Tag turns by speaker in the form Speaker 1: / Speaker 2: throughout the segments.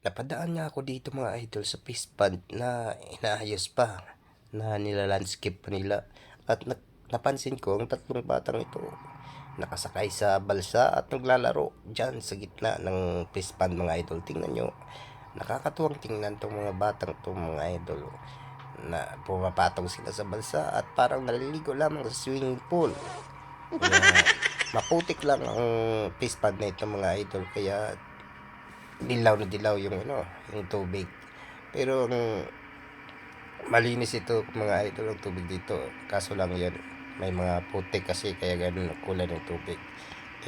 Speaker 1: Napadaan nga ako dito mga idol sa fish pond na inaayos pa na nila-landscape pa nila at na- napansin ko ang tatlong batang ito nakasakay sa balsa at naglalaro dyan sa gitna ng fish pond mga idol. Tingnan nyo, nakakatuwang tingnan tong mga batang to mga idol na pumapatong sila sa balsa at parang naliligo lamang sa swimming pool. Kaya, maputik lang ang fish pond na ito mga idol kaya dilaw na dilaw yung ano, yung tubig. Pero ang malinis ito mga idol ang tubig dito. Kaso lang yan, may mga putik kasi kaya ganun ang kulay ng tubig.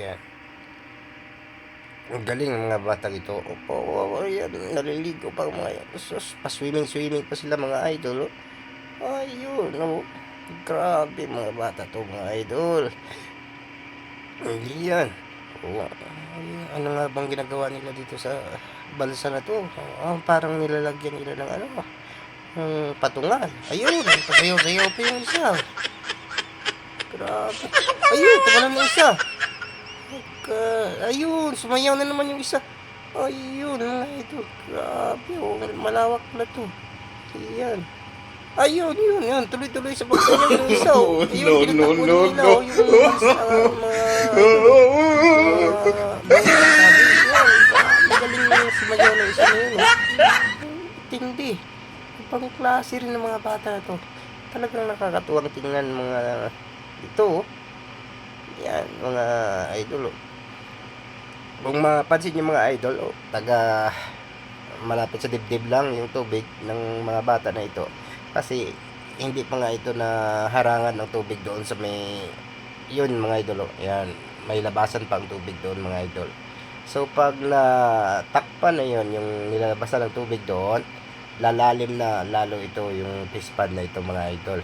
Speaker 1: Yan. Ang galing ng mga bata ito. Opo, oh, oh, yan, naliligo pa mga yan. Sus, pa-swimming-swimming pa sila mga idol. Oh. Ayun, oh. Grabe mga bata to mga idol. Hindi yan. Ay, ano nga bang ginagawa nila dito sa balsa na to? Ah, parang nilalagyan nila ng ano, ng patungan. Ayun, pasayaw-sayaw pa yung isa. Grabe. Ayun, tumalan na isa. Ka, ayun, sumayaw na naman yung isa. Ayun, mga ito. Grabe, oh, malawak na to. Ayan. Ayun, yun, yun. Tuloy-tuloy sa pagsayaw ng isa. Oh. Ayun,
Speaker 2: No, no, no,
Speaker 1: nila,
Speaker 2: no.
Speaker 1: oh, yung isa, mga, Magaling na. Tindi. Ibang klase rin ng mga bata to. Talagang nakakatuwang tingnan mga ito. Yan, mga idol. oh. Kung mapansin yung mga idol, oh, taga malapit sa dibdib lang yung tubig ng mga bata na ito. Kasi hindi pa nga ito na harangan ng tubig doon sa may yun mga idol. oh. Yan, may labasan pa ang tubig doon mga idol. So pag na takpan na yun, yung nilalabasan ng tubig doon, lalalim na lalo ito yung fish pond na ito mga idol.